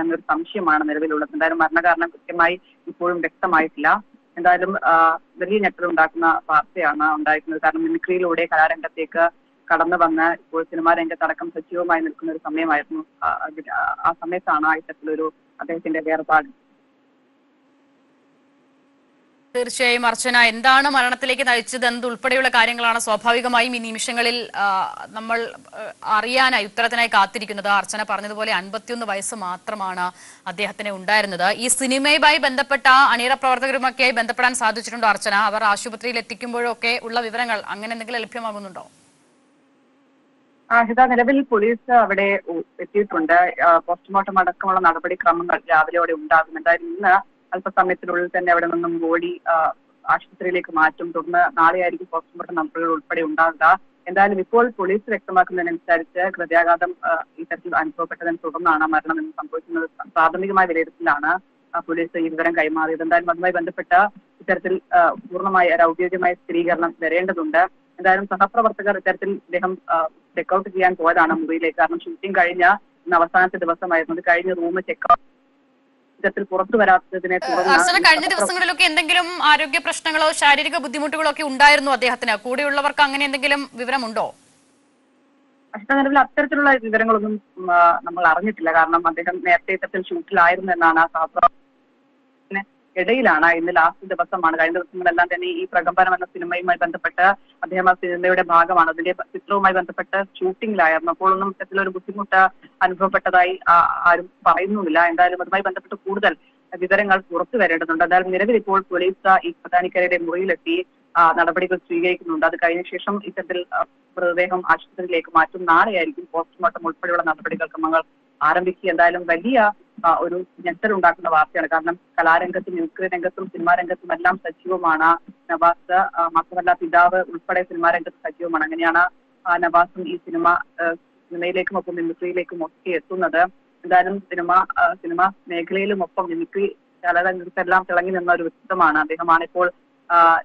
എന്നൊരു സംശയമാണ് നിലവിലുള്ളത്. എന്തായാലും മരണകാരണം കൃത്യമായി ഇപ്പോഴും വ്യക്തമായിട്ടില്ല. എന്തായാലും വലിയ ഞെട്ടൽ ഉണ്ടാക്കുന്ന വാർത്തയാണ് ഉണ്ടായിരിക്കുന്നത് കാരണം മിമിക്രിയിലൂടെ കലാരംഗത്തേക്ക് കടന്നു വന്ന് ഇപ്പോൾ സിനിമാ രംഗത്തടക്കം സജീവമായി നിൽക്കുന്ന ഒരു സമയമായിരുന്നു. ആ, സമയത്താണ് ഇത്തരത്തിലൊരു അദ്ദേഹത്തിന്റെ വേർപാട്. തീർച്ചയായും അർച്ചന എന്താണ് മരണത്തിലേക്ക് നയിച്ചത് എന്നതുൾപ്പെടെയുള്ള കാര്യങ്ങളാണ് സ്വാഭാവികമായും ഈ നിമിഷങ്ങളിൽ നമ്മൾ അറിയാനായി ഉത്തരത്തിനായി കാത്തിരിക്കുന്നത്. അർച്ചന പറഞ്ഞതുപോലെ അൻപത്തിയൊന്ന് വയസ്സ് മാത്രമാണ് അദ്ദേഹത്തിന് ഉണ്ടായിരുന്നത്. ഈ സിനിമയുമായി ബന്ധപ്പെട്ട അണിയറ പ്രവർത്തകരുമൊക്കെയായി ബന്ധപ്പെടാൻ സാധിച്ചിട്ടുണ്ടോ അർച്ചന. അവർ ആശുപത്രിയിൽ എത്തിക്കുമ്പോഴൊക്കെ ഉള്ള വിവരങ്ങൾ അങ്ങനെ എന്തെങ്കിലും ലഭ്യമാകുന്നുണ്ടോ? ആഹിത നിലവിൽ പോലീസ് അവിടെ എത്തിയിട്ടുണ്ട്. പോസ്റ്റ്മോർട്ടം അടക്കമുള്ള നടപടിക്രമങ്ങൾ രാവിലെയോടെ ഉണ്ടാകും എന്തായാലും ഇന്ന് അല്പസമയത്തിനുള്ളിൽ തന്നെ അവിടെ നിന്നും ഓടി ആശുപത്രിയിലേക്ക് മാറ്റും. തുടർന്ന് നാളെയായിരിക്കും പോസ്റ്റ്മോർട്ടം നടപടികൾ ഉൾപ്പെടെ ഉണ്ടാകുക എന്തായാലും ഇപ്പോൾ പോലീസ് വ്യക്തമാക്കുന്നതിനനുസരിച്ച് ഹൃദയാഘാതം ഇത്തരത്തിൽ അനുഭവപ്പെട്ടതിനെ തുടർന്നാണ് മരണം എന്ന് സംഭവിക്കുന്നത്. പ്രാഥമികമായ വിലയിരുത്തലാണ് പോലീസ് ഈ വിവരം കൈമാറിയത്. എന്തായാലും അതുമായി ബന്ധപ്പെട്ട ഇത്തരത്തിൽ പൂർണമായ ഒരു ഔദ്യോഗികമായ സ്ഥിരീകരണം വരേണ്ടതുണ്ട്. എന്തായാലും സഹപ്രവർത്തകർ ഇത്തരത്തിൽ ഇദ്ദേഹം ചെക്കൗട്ട് ചെയ്യാൻ പോയതാണ് മുറിയിലേക്ക്. കാരണം ഷൂട്ടിംഗ് കഴിഞ്ഞ ഇന്ന് അവസാനത്തെ ദിവസമായിരുന്നു. കഴിഞ്ഞ റൂം ചെക്കൗട്ട് ഇത്തരത്തിൽ പുറത്തു വരാത്തതിനെ തുടർന്ന് കഴിഞ്ഞ ദിവസങ്ങളിലൊക്കെ എന്തെങ്കിലും ആരോഗ്യ പ്രശ്നങ്ങളോ ശാരീരിക ബുദ്ധിമുട്ടുകളോ ഒക്കെ ഉണ്ടായിരുന്നു അദ്ദേഹത്തിന്? കൂടെയുള്ളവർക്ക് അങ്ങനെ എന്തെങ്കിലും വിവരമുണ്ടോ? നിലവിൽ അത്തരത്തിലുള്ള വിവരങ്ങളൊന്നും നമ്മൾ അറിഞ്ഞിട്ടില്ല. കാരണം അദ്ദേഹം നേരത്തെ ഇത്തരത്തിൽ ഷൂട്ടിലായിരുന്നു എന്നാണ് ആ ഇടയിലാണ് ഇന്ന് ലാസ്റ്റ് ദിവസമാണ്. കഴിഞ്ഞ ദിവസങ്ങളെല്ലാം തന്നെ ഈ പ്രകമ്പനം എന്ന സിനിമയുമായി ബന്ധപ്പെട്ട് അദ്ദേഹം ആ സിനിമയുടെ ഭാഗമാണ്. അതിന്റെ ചിത്രവുമായി ബന്ധപ്പെട്ട് ഷൂട്ടിംഗിലായിരുന്നു അപ്പോൾ ഒന്നും ഇത്തരത്തിലൊരു ബുദ്ധിമുട്ട് അനുഭവപ്പെട്ടതായി ആരും പറയുന്നുമില്ല. എന്തായാലും അതുമായി ബന്ധപ്പെട്ട് കൂടുതൽ വിവരങ്ങൾ പുറത്തു വരേണ്ടതുണ്ട്. എന്തായാലും നിലവിൽ ഇപ്പോൾ പോലീസ് ഈ പ്രധാനിക്കരയുടെ മുറിയിലെത്തി നടപടികൾ സ്വീകരിക്കുന്നുണ്ട്. അത് കഴിഞ്ഞ ശേഷം ഇത്തരത്തിൽ മൃതദേഹം ആശുപത്രിയിലേക്ക് മാറ്റും. നാളെയായിരിക്കും പോസ്റ്റ്മോർട്ടം ഉൾപ്പെടെയുള്ള നടപടികൾ ക്രമങ്ങൾ ആരംഭിക്കുക. എന്തായാലും വലിയ ആ, ഞെട്ടൽ ഉണ്ടാക്കുന്ന വാർത്തയാണ്. കാരണം കലാരംഗത്തും മിമിക്രി രംഗത്തും സിനിമാ രംഗത്തും എല്ലാം സജീവമാണ്. നവാസ് മാത്രമല്ല പിതാവ് ഉൾപ്പെടെ സിനിമാ രംഗത്ത് സജീവമാണ്. അങ്ങനെയാണ് നവാസും ഈ സിനിമ സിനിമയിലേക്കും ഒപ്പം മിമിക്രിയിലേക്കും ഒക്കെ എത്തുന്നത്. എന്തായാലും സിനിമ സിനിമ മേഖലയിലും ഒപ്പം മിമിക്രി കലാരംഗത്തെല്ലാം തിളങ്ങി നിന്ന ഒരു വ്യക്തിത്വമാണ് അദ്ദേഹമാണ്. ഇപ്പോൾ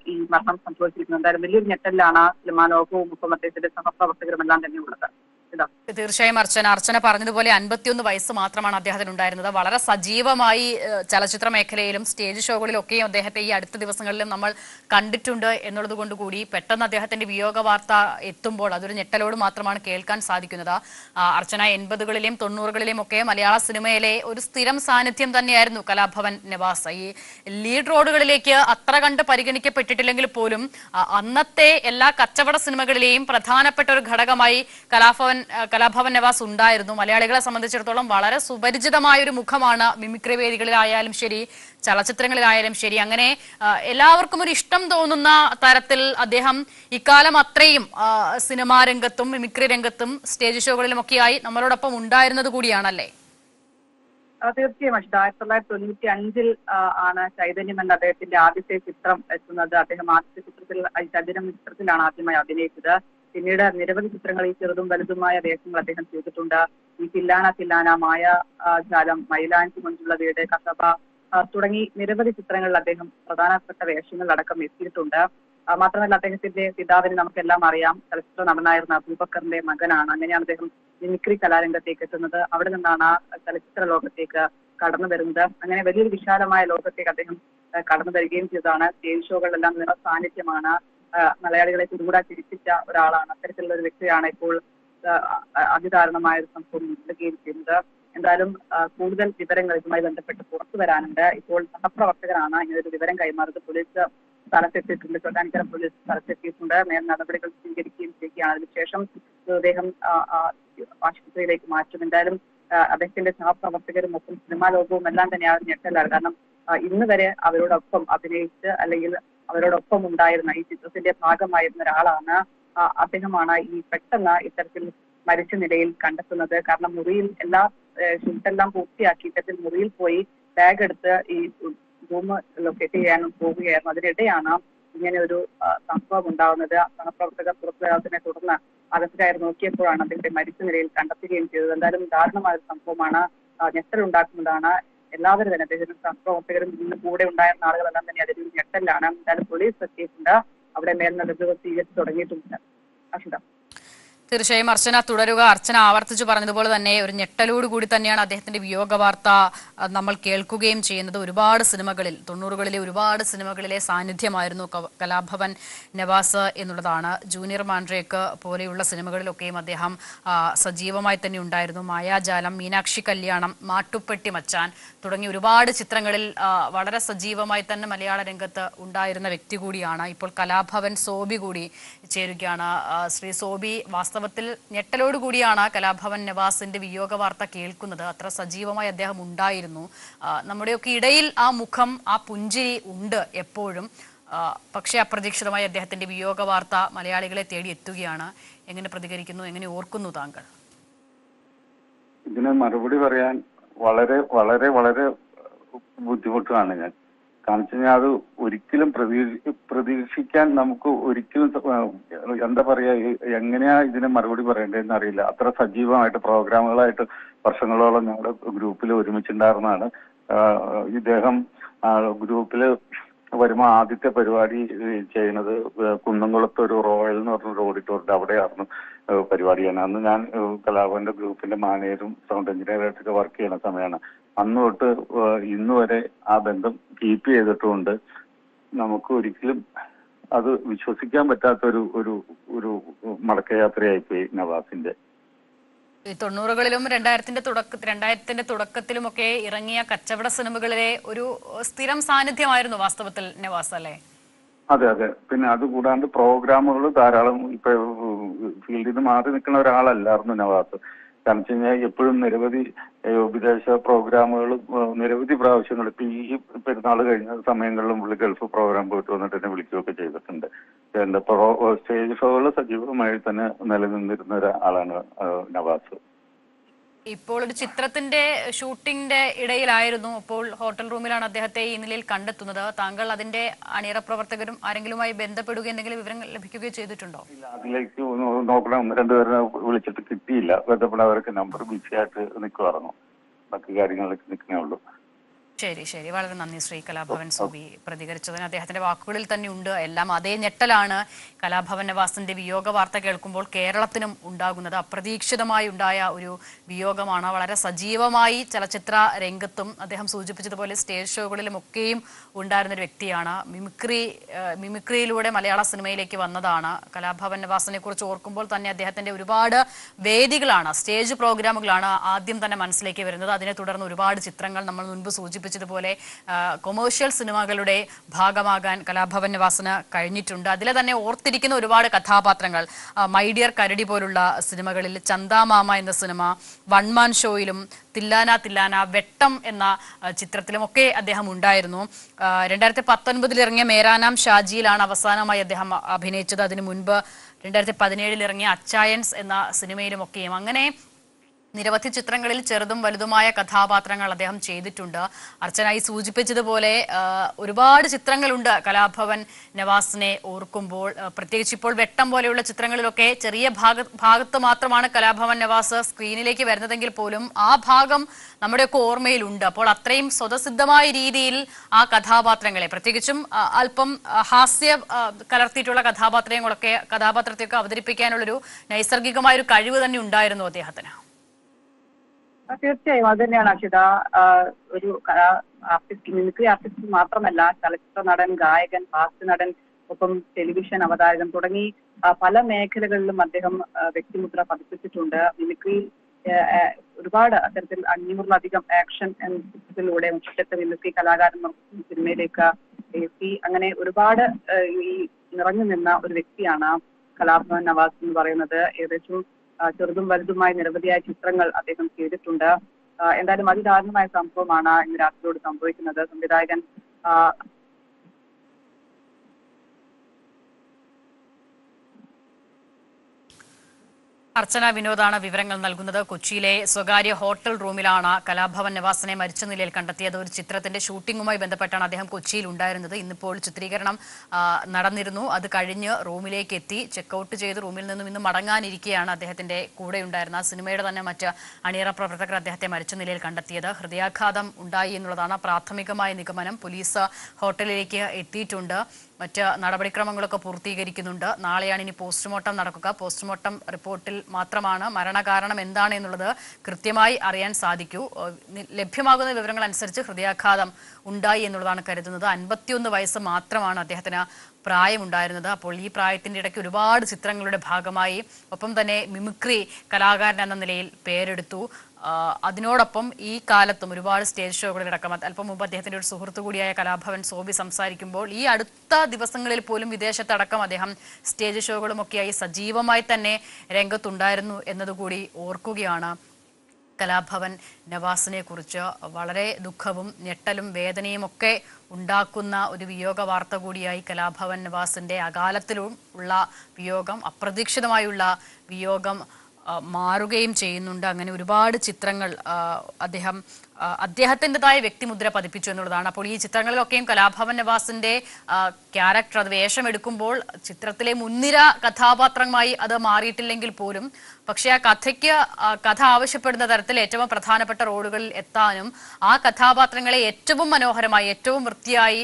ഈ മരണം സംഭവിച്ചിരിക്കുന്നത്. എന്തായാലും വലിയൊരു ഞെട്ടലിലാണ് സിനിമാ ലോകവും ഒപ്പം അദ്ദേഹത്തിന്റെ സഹപ്രവർത്തകരും എല്ലാം തന്നെ ഉള്ളത് തീർച്ചയായും അർച്ചന. അർച്ചന പറഞ്ഞതുപോലെ അൻപത്തിയൊന്ന് വയസ്സ് മാത്രമാണ് അദ്ദേഹത്തിന് ഉണ്ടായിരുന്നത് വളരെ സജീവമായി ചലച്ചിത്ര മേഖലയിലും സ്റ്റേജ് ഷോകളിലൊക്കെയും അദ്ദേഹത്തെ ഈ അടുത്ത ദിവസങ്ങളിലും നമ്മൾ കണ്ടിട്ടുണ്ട് എന്നുള്ളത് കൂടി പെട്ടെന്ന് അദ്ദേഹത്തിന്റെ വിയോഗ വാർത്ത എത്തുമ്പോൾ അതൊരു ഞെട്ടലോട് മാത്രമാണ് കേൾക്കാൻ സാധിക്കുന്നത്. അർച്ചന എൺപതുകളിലെയും തൊണ്ണൂറുകളിലെയും ഒക്കെ മലയാള സിനിമയിലെ ഒരു സ്ഥിരം സാന്നിധ്യം തന്നെയായിരുന്നു കലാഭവൻ നവാസ്. ഈ ലീഡ് റോഡുകളിലേക്ക് അത്ര കണ്ട് പരിഗണിക്കപ്പെട്ടിട്ടില്ലെങ്കിൽ പോലും അന്നത്തെ എല്ലാ കച്ചവട സിനിമകളിലെയും പ്രധാനപ്പെട്ട ഒരു ഘടകമായി കലാഭവൻ കലാഭവൻ നവാസ് ഉണ്ടായിരുന്നു. മലയാളികളെ സംബന്ധിച്ചിടത്തോളം വളരെ സുപരിചിതമായ ഒരു മുഖമാണ് മിമിക്രി വേദികളിലായാലും ശരി ചലച്ചിത്രങ്ങളിലായാലും ശരി. അങ്ങനെ എല്ലാവർക്കും ഒരു ഇഷ്ടം തോന്നുന്ന തരത്തിൽ അദ്ദേഹം ഇക്കാലം അത്രയും സിനിമാ രംഗത്തും മിമിക്രി രംഗത്തും സ്റ്റേജ് ഷോകളിലുമൊക്കെയായി നമ്മളോടൊപ്പം ഉണ്ടായിരുന്നത് കൂടിയാണല്ലേ? തീർച്ചയായും അഷിത ആയിരത്തി തൊള്ളായിരത്തി തൊണ്ണൂറ്റി അഞ്ചിൽ ആണ് ചൈതന്യം എന്ന അദ്ദേഹത്തിന്റെ ആദ്യത്തെ ചിത്രം എത്തുന്നത്. അദ്ദേഹം ആദ്യത്തെ ചിത്രത്തിൽ ചൈതന്യം ചതുരം ചിത്രത്തിലാണ് ആദ്യമായി അഭിനയിച്ചത്. പിന്നീട് നിരവധി ചിത്രങ്ങളിൽ ചെറുതും വലുതുമായ വേഷങ്ങൾ അദ്ദേഹം ചെയ്തിട്ടുണ്ട്. ഈ തില്ലാന തില്ലാന മായ ജാലം മൈലാഞ്ചി കൊണ്ടുള്ള വീട് കസബ തുടങ്ങി നിരവധി ചിത്രങ്ങളിൽ അദ്ദേഹം പ്രധാനപ്പെട്ട വേഷങ്ങളിലടക്കം എത്തിയിട്ടുണ്ട്. ആ, മാത്രമല്ല അദ്ദേഹത്തിന്റെ പിതാവിന് നമുക്കെല്ലാം അറിയാം ചലച്ചിത്ര നടനായിരുന്ന അബൂബക്കറിന്റെ മകനാണ്. അങ്ങനെയാണ് അദ്ദേഹം മിമിക്രി കലാരംഗത്തേക്ക് എത്തുന്നത്. അവിടെ നിന്നാണ് ചലച്ചിത്ര ലോകത്തേക്ക് കടന്നു വരുന്നത്. അങ്ങനെ വലിയൊരു വിശാലമായ ലോകത്തേക്ക് അദ്ദേഹം കടന്നു വരികയും ചെയ്തതാണ്. സ്റ്റേജ് ഷോകളിലെല്ലാം നിറ സാന്നിധ്യമാണ്. മലയാളികളെ ചുരുകൂടാ ചിരിപ്പിച്ച ഒരാളാണ്. അത്തരത്തിലുള്ള ഒരു വ്യക്തിയാണ് ഇപ്പോൾ അതിദാരുണമായ ഒരു സംഭവം നേരിടുകയും ചെയ്യുന്നത്. എന്തായാലും കൂടുതൽ വിവരങ്ങൾ ഇതുമായി ബന്ധപ്പെട്ട് പുറത്തു വരാനുണ്ട്. ഇപ്പോൾ സഹപ്രവർത്തകരാണ് ഇങ്ങനെ ഒരു വിവരം കൈമാറിയത് പോലീസ് സ്ഥലത്തെത്തിയിട്ടുണ്ട്. ചോട്ടാനിക്കര പോലീസ് സ്ഥലത്തെത്തിയിട്ടുണ്ട്. മേൽ നടപടികൾ സ്വീകരിക്കുകയും ചെയ്യുകയാണ്. അതിനുശേഷം മൃതദേഹം ആശുപത്രിയിലേക്ക് മാറ്റും. എന്തായാലും അദ്ദേഹത്തിന്റെ സഹപ്രവർത്തകരും ഒപ്പം സിനിമാ ലോകവും എല്ലാം തന്നെ ആ ഞെട്ടലാണ്. കാരണം ഇന്ന് വരെ അവരോടൊപ്പം അഭിനയിച്ച് അല്ലെങ്കിൽ അവരോടൊപ്പം ഉണ്ടായിരുന്ന ഈ ചിത്രത്തിന്റെ ഭാഗമായിരുന്ന ഒരാളാണ് അദ്ദേഹമാണ് ഈ പെട്ടെന്ന് ഇത്തരത്തിൽ മരിച്ച നിലയിൽ കണ്ടെത്തുന്നത്. കാരണം മുറിയിൽ എല്ലാ ഷൂട്ടെല്ലാം പൂർത്തിയാക്കി ഇത്തരത്തിൽ മുറിയിൽ പോയി ബാഗ് എടുത്ത് ഈ റൂം ലൊക്കേറ്റ് ചെയ്യാനും പോവുകയായിരുന്നു. അതിനിടെയാണ് ഇങ്ങനെ ഒരു സംഭവം ഉണ്ടാകുന്നത് സഹപ്രവർത്തകർ പുറത്തുവരാത്തതിനെ തുടർന്ന് അകത്ത് കയറി നോക്കിയപ്പോഴാണ് അദ്ദേഹത്തെ മരിച്ച നിലയിൽ കണ്ടെത്തുകയും ചെയ്തത്. എന്തായാലും ദാരുണമായ ഒരു സംഭവമാണ്. ഞെട്ടലുണ്ടാക്കുന്നതാണ്. എല്ലാവരും തന്നെ അദ്ദേഹത്തിന്റെ സഹപ്രവർത്തകരും ഇന്ന് കൂടെ ഉണ്ടായിരുന്ന ആളുകളെല്ലാം തന്നെ അതിലൊരു ഞെട്ടലാണ്. എന്തായാലും പോലീസ് എത്തിയിട്ടുണ്ട്. അവിടെ മേൽ നടപടികൾ സ്വീകരിച്ചു തുടങ്ങിയിട്ടുണ്ട്. അഷിത തീർച്ചയായും അർച്ചന തുടരുക. അർച്ചന ആവർത്തിച്ചു പറഞ്ഞതുപോലെ തന്നെ ഒരു ഞെട്ടലോട് കൂടി തന്നെയാണ് അദ്ദേഹത്തിന്റെ വിയോഗ വാർത്ത നമ്മൾ കേൾക്കുകയും ചെയ്യുന്നത്. ഒരുപാട് സിനിമകളിൽ തൊണ്ണൂറുകളിലെ ഒരുപാട് സിനിമകളിലെ സാന്നിധ്യമായിരുന്നു കലാഭവൻ നവാസ് എന്നുള്ളതാണ്. ജൂനിയർ മാൻഡ്രേക്ക് പോലെയുള്ള സിനിമകളിലൊക്കെയും അദ്ദേഹം സജീവമായി തന്നെ ഉണ്ടായിരുന്നു. മായാജാലം മീനാക്ഷി കല്യാണം മാട്ടുപ്പെട്ടി മച്ചാൻ തുടങ്ങി ഒരുപാട് ചിത്രങ്ങളിൽ വളരെ സജീവമായി തന്നെ മലയാള രംഗത്ത് ഉണ്ടായിരുന്ന വ്യക്തി കൂടിയാണ്. ഇപ്പോൾ കലാഭവൻ സോബി കൂടി ചേരുകയാണ്. ശ്രീ സോബി വാസ്തവത്തിൽ ഞെട്ടലോട് കൂടിയാണ് കലാഭവൻ നവാസിന്റെ വിയോഗ വാർത്ത കേൾക്കുന്നത്. അത്ര സജീവമായി അദ്ദേഹം ഉണ്ടായിരുന്നു. നമ്മുടെയൊക്കെ ഇടയിൽ ആ മുഖം ആ പുഞ്ചിരി ഉണ്ട് എപ്പോഴും. പക്ഷേ അപ്രതീക്ഷിതമായി അദ്ദേഹത്തിന്റെ വിയോഗ വാർത്ത മലയാളികളെ തേടി എത്തുകയാണ്. എങ്ങനെ പ്രതികരിക്കുന്നു എങ്ങനെ ഓർക്കുന്നു താങ്കൾ? ഇതിന് മറുപടി പറയാൻ വളരെ വളരെ വളരെ ബുദ്ധിമുട്ടാണ് ഞാൻ. കാരണം വെച്ചാൽ അത് ഒരിക്കലും പ്രതീക്ഷ പ്രതീക്ഷിക്കാൻ നമുക്ക് ഒരിക്കലും എന്താ പറയാ എങ്ങനെയാ ഇതിന് മറുപടി പറയേണ്ടതെന്ന് അറിയില്ല. അത്ര സജീവമായിട്ട് പ്രോഗ്രാമുകളായിട്ട് വർഷങ്ങളോളം ഞങ്ങളുടെ ഗ്രൂപ്പിൽ ഒരുമിച്ചുണ്ടായിരുന്നതാണ്. ആ, ഇദ്ദേഹം ഗ്രൂപ്പിൽ വരുമ്പോൾ ആദ്യത്തെ പരിപാടി ചെയ്യുന്നത് കുന്നംകുളത്ത് ഒരു റോയൽ എന്ന് പറഞ്ഞൊരു ഓഡിറ്റോറിയം അവിടെയായിരുന്നു പരിപാടി ചെയ്യുന്നത്. അന്ന് ഞാൻ കലാഭവന്റെ ഗ്രൂപ്പിന്റെ മാനേജറും സൗണ്ട് എഞ്ചിനീയറായിട്ടൊക്കെ വർക്ക് ചെയ്യുന്ന സമയമാണ്. അന്ന് തൊട്ട് ഇന്നുവരെ ഇന്ന് വരെ ആ ബന്ധം കീപ്പ് ചെയ്തിട്ടുമുണ്ട്. നമുക്ക് ഒരിക്കലും അത് വിശ്വസിക്കാൻ പറ്റാത്ത ഒരു ഒരു ഒരു മടക്കയാത്രയായിപ്പോയി നവാസിന്റെ. തൊണ്ണൂറുകളിലും രണ്ടായിരത്തിന്റെ തുടക്ക രണ്ടായിരത്തിന്റെ തുടക്കത്തിലും ഒക്കെ ഇറങ്ങിയ കച്ചവട സിനിമകളിലെ ഒരു സ്ഥിരം സാന്നിധ്യമായിരുന്നു വാസ്തവത്തിൽ നവാസ് അല്ലേ? അതെ അതെ. പിന്നെ അത് കൂടാണ്ട് പ്രോഗ്രാമുകൾ ധാരാളം ഇപ്പൊ ഫീൽഡിൽ നിന്ന് മാറി നിൽക്കുന്ന ഒരാളല്ലായിരുന്നു നവാസ്. കാരണം വെച്ച് കഴിഞ്ഞാൽ എപ്പോഴും നിരവധി വിദേശ പ്രോഗ്രാമുകൾ നിരവധി പ്രാവശ്യങ്ങൾ ഇപ്പൊ ഈ പെരുന്നാൾ കഴിഞ്ഞ സമയങ്ങളിലും പുള്ളി ഗൾഫ് പ്രോഗ്രാം പോയിട്ട് വന്നിട്ട് തന്നെ വിളിക്കുകയൊക്കെ ചെയ്തിട്ടുണ്ട്. എന്റെ പ്രോ സ്റ്റേജ് ഷോകൾ സജീവമായി തന്നെ നിലനിന്നിരുന്ന ഒരാളാണ് നവാസ്. ഇപ്പോൾ ഒരു ചിത്രത്തിന്റെ ഷൂട്ടിംഗിന്റെ ഇടയിലായിരുന്നു അപ്പോൾ ഹോട്ടൽ റൂമിലാണ് അദ്ദേഹത്തെ ഈ നിലയിൽ കണ്ടെത്തുന്നത്. താങ്കൾ അതിന്റെ അണിയറ പ്രവർത്തകരും ആരെങ്കിലുമായി ബന്ധപ്പെടുകയോ എന്തെങ്കിലും വിവരങ്ങൾ ലഭിക്കുകയോ ചെയ്തിട്ടുണ്ടോ? അതിലേക്ക് നോക്കണം. രണ്ടുപേരെ വിളിച്ചിട്ട് കിട്ടിയില്ല. ബന്ധപ്പെടാൻ അവർക്ക് നമ്പർ ബിസി ആയിട്ട് നിൽക്കുമായിരുന്നു ബാക്കി കാര്യങ്ങളിലേക്ക് നിൽക്കുന്നേ ഉള്ളൂ. ശരി ശരി. വളരെ നന്ദി ശ്രീ കലാഭവൻ സോബി പ്രതികരിച്ചതിന്. അദ്ദേഹത്തിന്റെ വാക്കുകളിൽ തന്നെ ഉണ്ട്. എല്ലാം അതേ ഞെട്ടലാണ്. കലാഭവൻ നവാസിന്റെ വിയോഗ വാർത്ത കേൾക്കുമ്പോൾ കേരളത്തിനും ഉണ്ടാകുന്നത് അപ്രതീക്ഷിതമായി ഉണ്ടായ ഒരു വിയോഗമാണ്. വളരെ സജീവമായി ചലച്ചിത്ര രംഗത്തും അദ്ദേഹം സൂചിപ്പിച്ചതുപോലെ സ്റ്റേജ് ഷോകളിലും ഒക്കെയും ഉണ്ടായിരുന്ന ഒരു വ്യക്തിയാണ്. മിമിക്രി മിമിക്രിയിലൂടെ മലയാള സിനിമയിലേക്ക് വന്നതാണ്. കലാഭവൻ നവാസിനെ കുറിച്ച് ഓർക്കുമ്പോൾ തന്നെ അദ്ദേഹത്തിന്റെ ഒരുപാട് വേദികളാണ് സ്റ്റേജ് പ്രോഗ്രാമുകളാണ് ആദ്യം തന്നെ മനസ്സിലേക്ക് വരുന്നത്. അതിനെ തുടർന്ന് ഒരുപാട് ചിത്രങ്ങൾ നമ്മൾ മുൻപ് സൂചിപ്പിച്ചതുപോലെ കൊമേഴ്ഷ്യൽ സിനിമകളുടെ ഭാഗമാകാൻ കലാഭവൻ നിവാസിന് കഴിഞ്ഞിട്ടുണ്ട്. അതിലെ തന്നെ ഓർത്തിരിക്കുന്ന ഒരുപാട് കഥാപാത്രങ്ങൾ. മൈഡിയർ കരടി പോലുള്ള സിനിമകളിൽ ചന്ദാമാമ എന്ന സിനിമ വൺമാൻ ഷോയിലും തില്ലാന തില്ലാന വെട്ടം എന്ന ചിത്രത്തിലുമൊക്കെ അദ്ദേഹം ഉണ്ടായിരുന്നു. രണ്ടായിരത്തി പത്തൊൻപതിൽ ഇറങ്ങിയ മേരാനാം ഷാജിയിലാണ് അവസാനമായി അദ്ദേഹം അഭിനയിച്ചത്. അതിനു മുൻപ് രണ്ടായിരത്തി പതിനേഴിൽ ഇറങ്ങിയ അച്ചായൻസ് എന്ന സിനിമയിലുമൊക്കെയും അങ്ങനെ നിരവധി ചിത്രങ്ങളിൽ ചെറുതും വലുതുമായ കഥാപാത്രങ്ങൾ അദ്ദേഹം ചെയ്തിട്ടുണ്ട്. അർച്ചനായി സൂചിപ്പിച്ചതുപോലെ ഒരുപാട് ചിത്രങ്ങളുണ്ട് കലാഭവൻ നവാസിനെ ഓർക്കുമ്പോൾ. പ്രത്യേകിച്ച് ഇപ്പോൾ വെട്ടം പോലെയുള്ള ചിത്രങ്ങളിലൊക്കെ ചെറിയ ഭാഗ ഭാഗത്ത് മാത്രമാണ് കലാഭവൻ നവാസ് സ്ക്രീനിലേക്ക് വരുന്നതെങ്കിൽ പോലും ആ ഭാഗം നമ്മുടെയൊക്കെ ഓർമ്മയിലുണ്ട്. അപ്പോൾ അത്രയും സ്വതസിദ്ധമായ രീതിയിൽ ആ കഥാപാത്രങ്ങളെ പ്രത്യേകിച്ചും അല്പം ഹാസ്യ കലർത്തിയിട്ടുള്ള കഥാപാത്രങ്ങളൊക്കെ കഥാപാത്രത്തെയൊക്കെ അവതരിപ്പിക്കാനുള്ളൊരു നൈസർഗികമായ ഒരു കഴിവ് തന്നെ ഉണ്ടായിരുന്നു അദ്ദേഹത്തിന്. തീർച്ചയായും. അത് തന്നെയാണ് അക്ഷിത ഒരു ആർട്ടിസ്റ്റ് മിമിക്രി ആർട്ടിസ്റ്റ് മാത്രമല്ല ചലച്ചിത്ര നടൻ ഗായകൻ ഹാസ്യ നടൻ ഒപ്പം ടെലിവിഷൻ അവതാരകൻ തുടങ്ങി പല മേഖലകളിലും അദ്ദേഹം വ്യക്തിമുദ്ര പതിപ്പിച്ചിട്ടുണ്ട്. മിമിക്രി ഒരുപാട് അത്തരത്തിൽ അഞ്ഞൂറിലധികം ആക്ഷൻ ചിത്രത്തിലൂടെ മുറ്റത്തെ മിമിക്രി കലാകാരൻ സിനിമയിലേക്ക് എത്തി. അങ്ങനെ ഒരുപാട് ഈ നിറഞ്ഞു നിന്ന ഒരു വ്യക്തിയാണ് കലാഭവൻ നവാസ് എന്ന് പറയുന്നത്. ഏകദേശം ചെറുതും വലുതുമായ നിരവധിയായ ചിത്രങ്ങൾ അദ്ദേഹം ചെയ്തിട്ടുണ്ട്. എന്തായാലും അതിദാരുണമായ സംഭവമാണ് ഇന്ന് രാത്രിയോട് സംഭവിക്കുന്നത്. സംവിധായകൻ അർച്ചന വിനോദാണ് വിവരങ്ങൾ നൽകുന്നത്. കൊച്ചിയിലെ സ്വകാര്യ ഹോട്ടൽ റൂമിലാണ് കലാഭവൻ നിവാസിനെ മരിച്ച നിലയിൽ കണ്ടെത്തിയത്. ഒരു ചിത്രത്തിന്റെ ഷൂട്ടിംഗുമായി ബന്ധപ്പെട്ടാണ് അദ്ദേഹം കൊച്ചിയിൽ ഉണ്ടായിരുന്നത്. ഇന്നിപ്പോൾ ചിത്രീകരണം നടന്നിരുന്നു. അത് കഴിഞ്ഞ് റൂമിലേക്ക് എത്തി. ചെക്കൗട്ട് ചെയ്ത് റൂമിൽ നിന്നും ഇന്ന് മടങ്ങാനിരിക്കെയാണ് അദ്ദേഹത്തിന്റെ കൂടെ ഉണ്ടായിരുന്ന സിനിമയുടെ തന്നെ മറ്റ് അണിയറ പ്രവർത്തകർ അദ്ദേഹത്തെ മരിച്ച നിലയിൽ കണ്ടെത്തിയത്. ഹൃദയാഘാതം ഉണ്ടായി എന്നുള്ളതാണ് പ്രാഥമികമായ നിഗമനം. പോലീസ് ഹോട്ടലിലേക്ക് എത്തിയിട്ടുണ്ട്. മറ്റ് നടപടിക്രമങ്ങളൊക്കെ പൂർത്തീകരിക്കുന്നുണ്ട്. നാളെയാണ് ഇനി പോസ്റ്റ്മോർട്ടം നടക്കുക. പോസ്റ്റ്മോർട്ടം റിപ്പോർട്ടിൽ മാത്രമാണ് മരണകാരണം എന്താണ് എന്നുള്ളത് കൃത്യമായി അറിയാൻ സാധിക്കൂ. ലഭ്യമാകുന്ന വിവരങ്ങൾ അനുസരിച്ച് ഹൃദയാഘാതം ഉണ്ടായി എന്നുള്ളതാണ് കരുതുന്നത്. അൻപത്തിയൊന്ന് വയസ്സ് മാത്രമാണ് അദ്ദേഹത്തിന് പ്രായമുണ്ടായിരുന്നത്. അപ്പോൾ ഈ പ്രായത്തിന്റെ ഇടയ്ക്ക് ഒരുപാട് ചിത്രങ്ങളുടെ ഭാഗമായി ഒപ്പം തന്നെ മിമിക്രി കലാകാരൻ എന്ന നിലയിൽ പേരെടുത്തു. അതിനോടൊപ്പം ഈ കാലത്തും ഒരുപാട് സ്റ്റേജ് ഷോകളിലടക്കം അല്പം മുമ്പ് അദ്ദേഹത്തിന്റെ ഒരു സുഹൃത്തു കൂടിയായ കലാഭവൻ സോബി സംസാരിക്കുമ്പോൾ ഈ അടുത്ത ദിവസങ്ങളിൽ പോലും വിദേശത്തടക്കം അദ്ദേഹം സ്റ്റേജ് ഷോകളുമൊക്കെയായി സജീവമായി തന്നെ രംഗത്തുണ്ടായിരുന്നു എന്നതുകൂടി ഓർക്കുകയാണ് കലാഭവൻ നവാസിനെ കുറിച്ച് വളരെ ദുഃഖവും ഞെട്ടലും വേദനയും ഒക്കെ ഉണ്ടാക്കുന്ന ഒരു വിയോഗ വാർത്ത കൂടിയായി കലാഭവൻ നവാസിന്റെ അകാലത്തിലും ഉള്ള വിയോഗം അപ്രതീക്ഷിതമായുള്ള വിയോഗം മാറുകയും ചെയ്യുന്നുണ്ട്. അങ്ങനെ ഒരുപാട് ചിത്രങ്ങൾ അദ്ദേഹം അദ്ദേഹത്തിന്റെതായ വ്യക്തിമുദ്ര പതിപ്പിച്ചു എന്നുള്ളതാണ്. അപ്പോൾ ഈ ചിത്രങ്ങളിലൊക്കെയും കലാഭവൻ നവാസിന്റെ ക്യാരക്ടർ അത് വേഷമെടുക്കുമ്പോൾ ചിത്രത്തിലെ മുൻനിര കഥാപാത്രമായി അത് മാറിയിട്ടില്ലെങ്കിൽ പോലും പക്ഷേ ആ കഥയ്ക്ക് കഥ ആവശ്യപ്പെടുന്ന തരത്തിൽ ഏറ്റവും പ്രധാനപ്പെട്ട റോളുകളിൽ എത്താനും ആ കഥാപാത്രങ്ങളെ ഏറ്റവും മനോഹരമായി ഏറ്റവും വൃത്തിയായി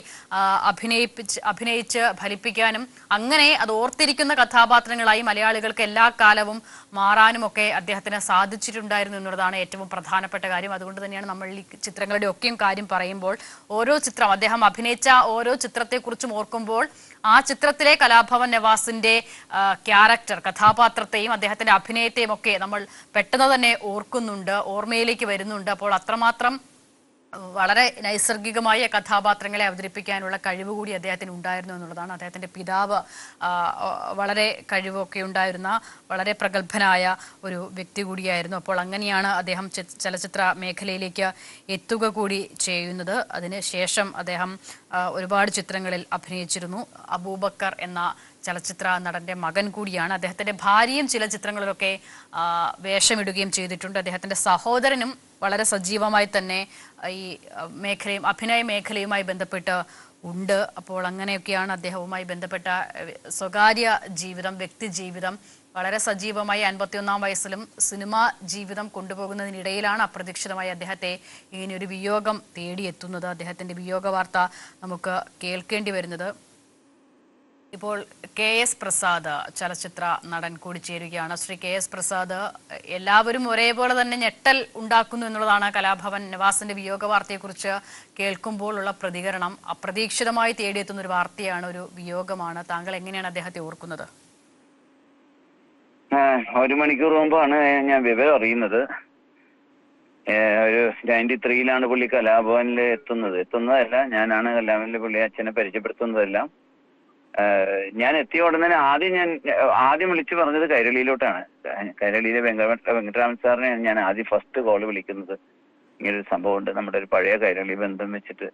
അഭിനയിപ്പിച്ച് അഭിനയിച്ച് ഫലിപ്പിക്കാനും അങ്ങനെ അത് ഓർത്തിരിക്കുന്ന കഥാപാത്രങ്ങളായി മലയാളികൾക്ക് എല്ലാ കാലവും മാറാനുമൊക്കെ അദ്ദേഹത്തിന് സാധിച്ചിട്ടുണ്ടായിരുന്നു എന്നുള്ളതാണ് ഏറ്റവും പ്രധാനപ്പെട്ട കാര്യം. അതുകൊണ്ട് തന്നെയാണ് നമ്മൾ ഈ ചിത്രങ്ങളുടെ ഒക്കെയും കാര്യം പറയുമ്പോൾ ഓരോ ചിത്രം അദ്ദേഹം അഭിനയിച്ച ഓരോ ചിത്രത്തെക്കുറിച്ചും ഓർക്കുമ്പോൾ ആ ചിത്രത്തിലെ കലാഭവൻ നവാസിന്റെ ക്യാരക്ടർ കഥാപാത്രത്തെയും അദ്ദേഹത്തിന്റെ അഭിനയത്തെയും ഒക്കെ നമ്മൾ പെട്ടെന്ന് തന്നെ ഓർക്കുന്നുണ്ട് ഓർമ്മയിലേക്ക് വരുന്നുണ്ട്. അപ്പോൾ അത്രമാത്രം വളരെ നൈസർഗികമായ കഥാപാത്രങ്ങളെ അവതരിപ്പിക്കാനുള്ള കഴിവ് കൂടി അദ്ദേഹത്തിന് ഉണ്ടായിരുന്നു എന്നുള്ളതാണ്. അദ്ദേഹത്തിന്റെ പിതാവ് വളരെ കഴിവൊക്കെ ഉണ്ടായിരുന്ന വളരെ പ്രഗത്ഭനായ ഒരു വ്യക്തി കൂടിയായിരുന്നു. അപ്പോൾ അങ്ങനെയാണ് അദ്ദേഹം ചലച്ചിത്ര മേഖലയിലേക്ക് എത്തുക കൂടി ചെയ്യുന്നത്. അതിന് ശേഷം അദ്ദേഹം ഒരുപാട് ചിത്രങ്ങളിൽ അഭിനയിച്ചിരുന്നു. അബൂബക്കർ എന്ന ചലച്ചിത്ര നടന്റെ മകൻ കൂടിയാണ്. അദ്ദേഹത്തിന്റെ ഭാര്യയും ചില ചിത്രങ്ങളിലൊക്കെ വേഷമിടുകയും ചെയ്തിട്ടുണ്ട്. അദ്ദേഹത്തിന്റെ സഹോദരനും വളരെ സജീവമായി തന്നെ ഈ മേഖലയും അഭിനയ മേഖലയുമായി ബന്ധപ്പെട്ട് ഉണ്ട്. അപ്പോൾ അങ്ങനെയൊക്കെയാണ് അദ്ദേഹവുമായി ബന്ധപ്പെട്ട സ്വകാര്യ ജീവിതം വ്യക്തി ജീവിതം വളരെ സജീവമായി അൻപത്തിയൊന്നാം വയസ്സിലും സിനിമാ ജീവിതം കൊണ്ടുപോകുന്നതിനിടയിലാണ് അപ്രതീക്ഷിതമായി അദ്ദേഹത്തെ ഇങ്ങനെ ഒരു വിയോഗം തേടിയെത്തുന്നത്. അദ്ദേഹത്തിന്റെ വിയോഗ വാർത്ത നമുക്ക് കേൾക്കേണ്ടി വരുന്നത്. ഇപ്പോൾ കെ എസ് പ്രസാദ് ചലച്ചിത്ര നടൻ കൂടി ചേരുകയാണ്. ശ്രീ കെ എസ് പ്രസാദ് എല്ലാവരും ഒരേപോലെ തന്നെ ഞെട്ടൽ ഉണ്ടാക്കുന്നു എന്നുള്ളതാണ് കലാഭവൻ നിവാസിന്റെ വിയോഗ വാർത്തയെക്കുറിച്ച് കേൾക്കുമ്പോൾ ഉള്ള പ്രതികരണം. അപ്രതീക്ഷിതമായി തേടിയെത്തുന്ന ഒരു വാർത്തയാണ് ഒരു വിയോഗമാണ്. താങ്കൾ എങ്ങനെയാണ് അദ്ദേഹത്തെ ഓർക്കുന്നത്? ഒരു മണിക്കൂർ മുമ്പാണ് ഞാൻ വിവരം അറിയുന്നത്. ഒരു നയന്റി ത്രീയിലാണ് പുള്ളി കലാഭവനിൽ എത്തുന്നത്. എത്തുന്നതല്ല ഞാനാണ് കലാഭവനിൽ പുള്ളി അച്ഛനെ പരിചയപ്പെടുത്തുന്നതെല്ലാം. ഞാൻ എത്തിയ ഉടനെ ആദ്യം ഞാൻ ആദ്യം വിളിച്ചു പറഞ്ഞത് കൈരളിയിലോട്ടാണ്. കൈരളിയിലെ വെങ്കട വെങ്കട്ടരാമൻ സാറിനെയാണ് ഞാൻ ആദ്യം ഫസ്റ്റ് കോൾ വിളിക്കുന്നത്. ഇങ്ങനൊരു സംഭവമുണ്ട്. നമ്മുടെ ഒരു പഴയ കൈരളി ബന്ധം വെച്ചിട്ട്.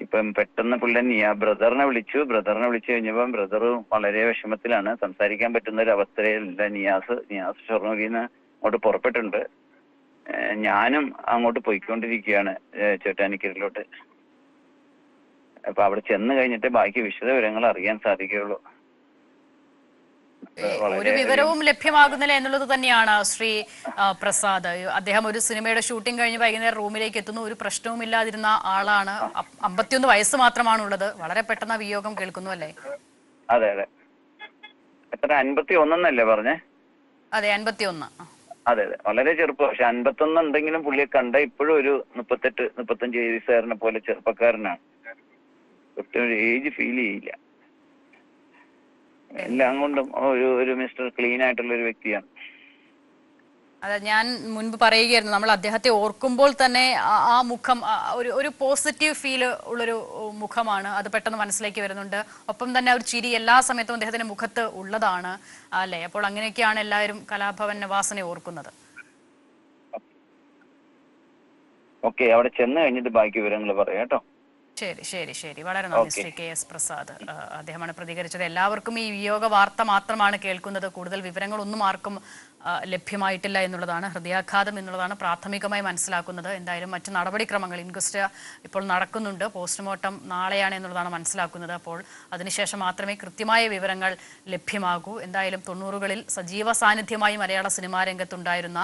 ഇപ്പം പെട്ടെന്ന് പുള്ളൻ ആ ബ്രദറിനെ വിളിച്ചു. ബ്രദറിനെ വിളിച്ചു കഴിഞ്ഞപ്പം ബ്രദർ വളരെ വിഷമത്തിലാണ്. സംസാരിക്കാൻ പറ്റുന്ന ഒരു അവസ്ഥയിലല്ല നിയാസ് നിയാസ് ഷൊർണൂരിൽ നിന്ന് അങ്ങോട്ട് പുറപ്പെട്ടിട്ടുണ്ട്. ഞാനും അങ്ങോട്ട് പോയിക്കൊണ്ടിരിക്കുകയാണ് ചേട്ടാനിക്കരിലോട്ട് അപ്പൊ അവിടെ ചെന്ന് കഴിഞ്ഞിട്ട് ബാക്കി വിശദ വിവരങ്ങൾ അറിയാൻ സാധിക്കുകയുള്ളൂ. ഒരു വിവരവും ലഭ്യമാകുന്നില്ല എന്നുള്ളത് തന്നെയാണ് ശ്രീ പ്രസാദ്. അദ്ദേഹം ഒരു സിനിമയുടെ ഷൂട്ടിംഗ് കഴിഞ്ഞ് വൈകുന്നേരം റൂമിലേക്ക് എത്തുന്നു. ഒരു പ്രശ്നവും ഇല്ലാതിരുന്ന ആളാണ്. അമ്പത്തിയൊന്ന് വയസ്സ് മാത്രമാണ് ഉള്ളത് വളരെ പെട്ടെന്ന് വിയോഗം കേൾക്കുന്നു അല്ലേ? അതെ അതെ. എത്ര അൻപത്തി ഒന്നല്ലേ പറഞ്ഞേ? അതെ അൻപത്തിയൊന്ന്. ആ. അതെ അതെ. വളരെ ചെറുപ്പം. പക്ഷെ അൻപത്തി ഒന്ന് ഉണ്ടെങ്കിലും പുള്ളിയെ കണ്ട ഇപ്പോഴും ഒരു മുപ്പത്തെട്ട് മുപ്പത്തഞ്ച് വയസ്സുകാരനെ പോലെ ചെറുപ്പക്കാരനാണ്. ഒരു ഏജ് ഫീൽ ചെയ്യില്ല. എല്ലാം കൊണ്ടും ഒരു ഒരു മിസ്റ്റർ ക്ലീൻ ആയിട്ടുള്ള ഒരു വ്യക്തിയാണ്. അതെ ഞാൻ മുൻപ് പറയുകയായിരുന്നു നമ്മൾ അദ്ദേഹത്തെ ഓർക്കുമ്പോൾ തന്നെ ആ- ആ മുഖം ഒരു ഒരു പോസിറ്റീവ് ഫീൽ ഉള്ളൊരു മുഖമാണ്. അത് പെട്ടെന്ന് മനസ്സിലേക്ക് വരുന്നുണ്ട്. ഒപ്പം തന്നെ ഒരു ചിരി എല്ലാ സമയത്തും അദ്ദേഹത്തിന്റെ മുഖത്ത് ഉള്ളതാണ് അല്ലേ? അപ്പോൾ അങ്ങനെയൊക്കെയാണ് എല്ലാവരും കലാഭവൻ നവാസിനെ ഓർക്കുന്നത്. ഓക്കെ അവിടെ ചെന്ന് കഴിഞ്ഞിട്ട് ബാക്കി വിവരങ്ങൾ പറയാം കേട്ടോ. ശരി ശരി ശരി. വളരെ നന്ദി. Shri K S Prasad. അദ്ദേഹമാണ് പ്രതികരിച്ചത്. എല്ലാവർക്കും ഈ വിയോഗ വാർത്ത മാത്രമാണ് കേൾക്കുന്നത്. കൂടുതൽ വിവരങ്ങളൊന്നും ആർക്കും ലഭ്യമായിട്ടില്ല എന്നുള്ളതാണ് ഹൃദയാഘാതം എന്നുള്ളതാണ് പ്രാഥമികമായി മനസ്സിലാക്കുന്നത്. എന്തായാലും മറ്റു നടപടിക്രമങ്ങൾ ഇൻക്വസ്റ്റ് ഇപ്പോൾ നടക്കുന്നുണ്ട്. പോസ്റ്റ്മോർട്ടം നാളെയാണ് എന്നുള്ളതാണ് മനസ്സിലാക്കുന്നത്. അപ്പോൾ അതിനുശേഷം മാത്രമേ കൃത്യമായ വിവരങ്ങൾ ലഭ്യമാകൂ. എന്തായാലും തൊണ്ണൂറുകളിൽ സജീവ സാന്നിധ്യമായി മലയാള സിനിമാ രംഗത്തുണ്ടായിരുന്ന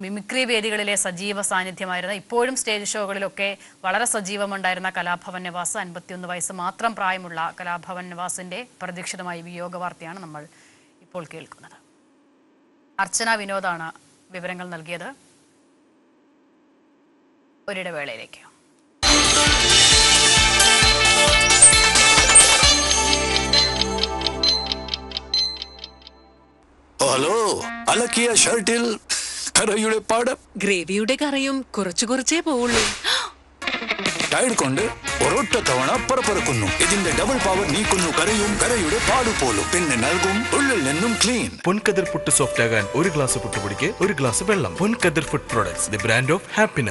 മിമിക്രി വേദികളിലെ സജീവ സാന്നിധ്യമായിരുന്ന ഇപ്പോഴും സ്റ്റേജ് ഷോകളിലൊക്കെ വളരെ സജീവമുണ്ടായിരുന്ന കലാഭവൻ നിവാസ് അൻപത്തിയൊന്ന് വയസ്സ് മാത്രം പ്രായമുള്ള കലാഭവൻ നിവാസിന്റെ പ്രതീക്ഷിതമായ വിയോഗ വാർത്തയാണ് നമ്മൾ ഇപ്പോൾ കേൾക്കുന്നത്. അർച്ചന വിനോദാണ് വിവരങ്ങൾ നൽകിയത്. ഒരിടവേളയിലേക്ക്. ഹലോ. അലക്കിയ ഷർട്ടിൽ കറയുടെ പാടം. ഗ്രേവിയുടെ കറിയും കുറച്ചു കുറച്ചേ പോവുള്ളൂ. ടയർ കൊണ്ട് ഒരൊറ്റ തവണ പറപ്പറക്കുന്നു. ഇതിന്റെ ഡബിൾ പവർ നീക്കുന്നു കരയും കരയുടെ പാടു പോലും. പിന്നെ നൽകും ഉള്ളിൽ നിന്നും ക്ലീൻ പൊൻകതിർ പുട്ട് സോഫ്റ്റ് ആകാൻ ഒരു ഗ്ലാസ് പുട്ടുപൊടിക്ക് ഒരു ഗ്ലാസ് വെള്ളം. Ponkathir food products the brand of happiness